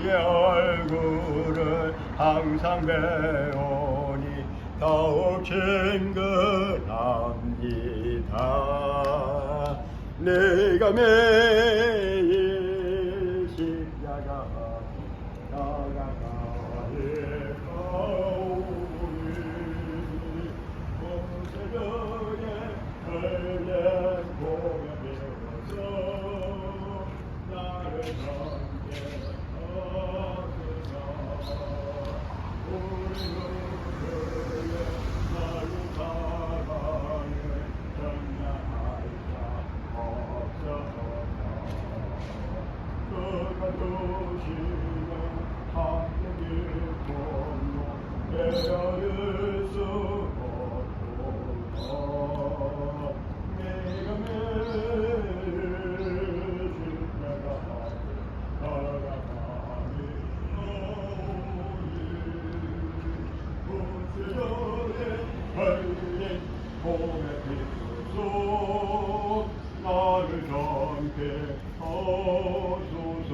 그의 얼굴을 항상 배우니 더욱 친근합니다. 내가 매일 십자가 나가가에 가오니 새벽에 흘린 공에 배워서 나를 몸의 빛소 나를 함께 하소서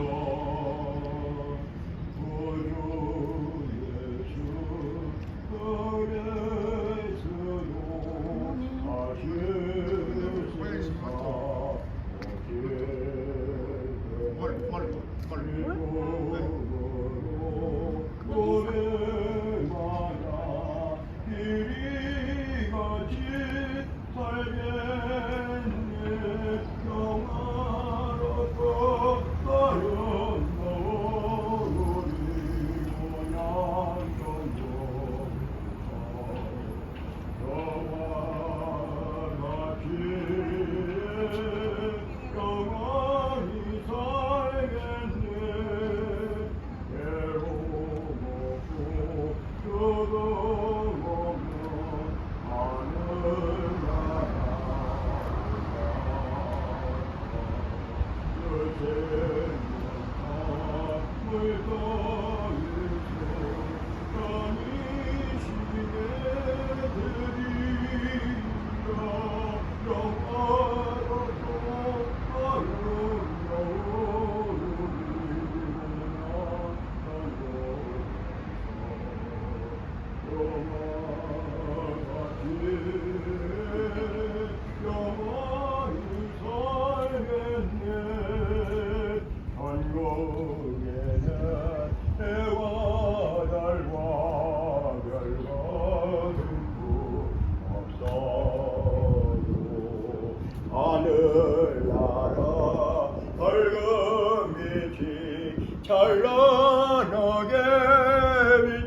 빛이 찬란하게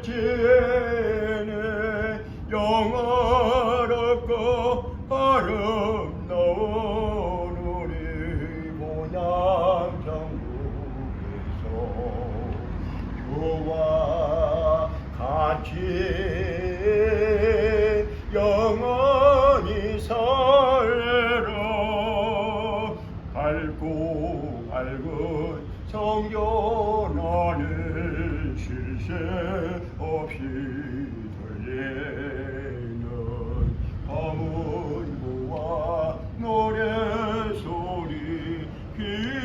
비치네 영화롭고 아름다운 우리 모양 천국에서 주와 같이 없이 들리는 검은 무와 노래소리 귀하가며다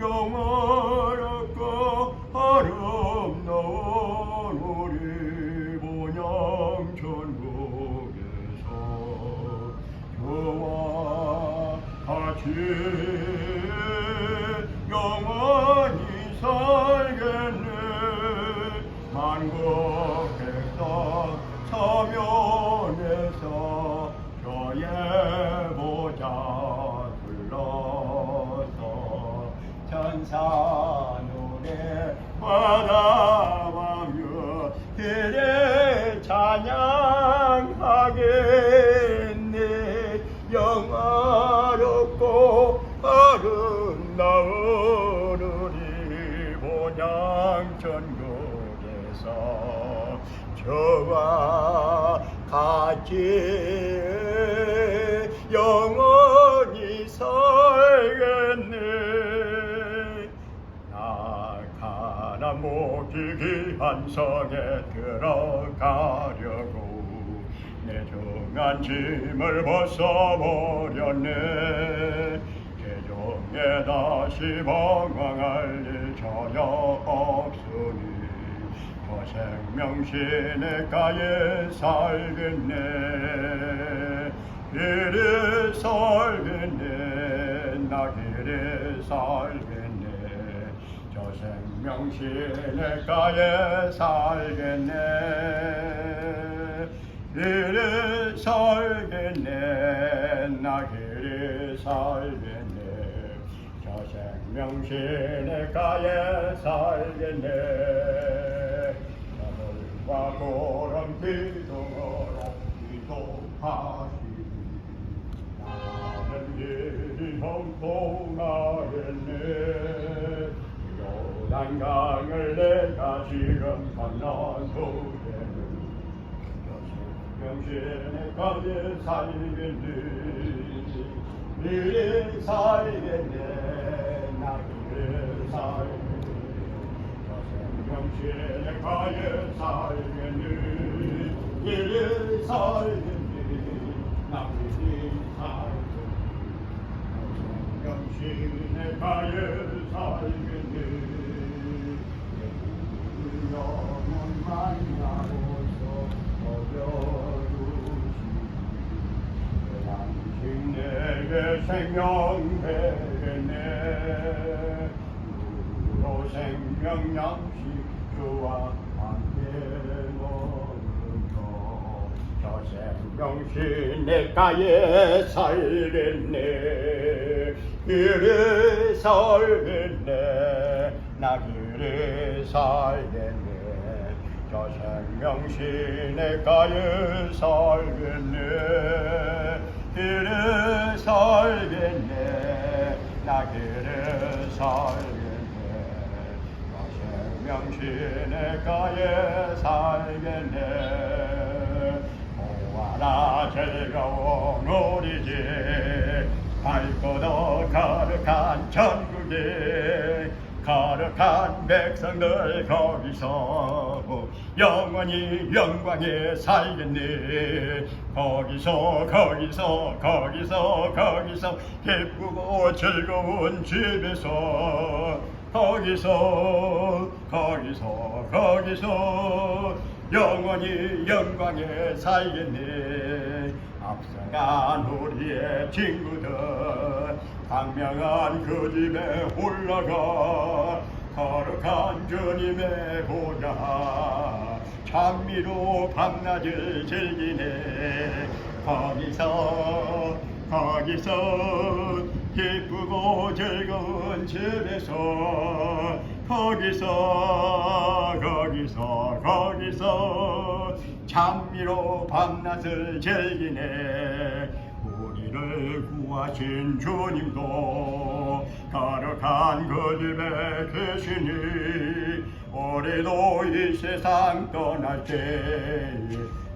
영화롭고 아름다운 우리 본향 천국에서 저와 같이 백성 서면에서 저의 보좌 불러서 천사 노래 바라 저와 같이 영원히 살겠네. 낙하나 목이 한 성에 들어가려고 내 정한 짐을 벗어버렸네. 개종의 세상에 다시 방황할 일 전혀 없으니 저 생명 시내가에 살겠네. 길에 살겠네. 나 길에 살겠네. 저 생명 시내가에 살겠네. 길에 살겠네. 나 길에 살겠네. 저 생명 시내가에 살겠네 과 구름 기둥으로 기도하시니 나는 길이 형통하겠네. 요단강을 내가 지금 건너두겠네 명신의 가게 살겠네. 미래 살겠네. 나 미래 살겠네 살겠네 미래 살겠네 나 미래 살겠네 명신의 가에 살겠네 영원 만나고서 어려우시 당신 내게 생명 되겠네 생명 양식 주와 함께 먹으며 저 생명신 내가에 살겠네. 길에 살겠네. 나 길에 살겠네. 저 생명신 내가에 살겠네. 길에 살겠네. 나 길에 살겠네 저 생명신의 가에 살겠네. 모아라 즐거운 우리 집 밝고도 거룩한 천국에 거룩한 백성들 거기서 영원히 영광에 살겠네. 거기서 거기서 거기서 거기서 기쁘고 즐거운 집에서 거기서 거기서 거기서 영원히 영광에 살겠네. 앞서간 우리의 친구들 강명한 그 집에 올라가 거룩한 주님의 보좌. 찬미로 밤낮을 즐기네. 거기서 거기서 기쁘고 즐거운 집에서 거기서 거기서 거기서 찬미로 밤낮을 즐기네. 우리를 구하신 주님도 거룩한 그 집에 계시니 우리도 이 세상 떠날 때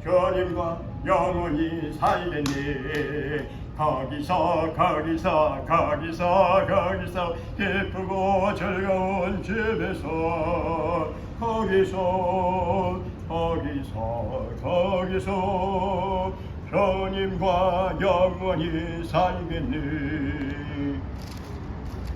주님과 영원히 살겠니 거기서 거기서 거기서 거기서 기쁘고 즐거운 집에서 거기서 거기서 거기서 주님과 영원히 살겠니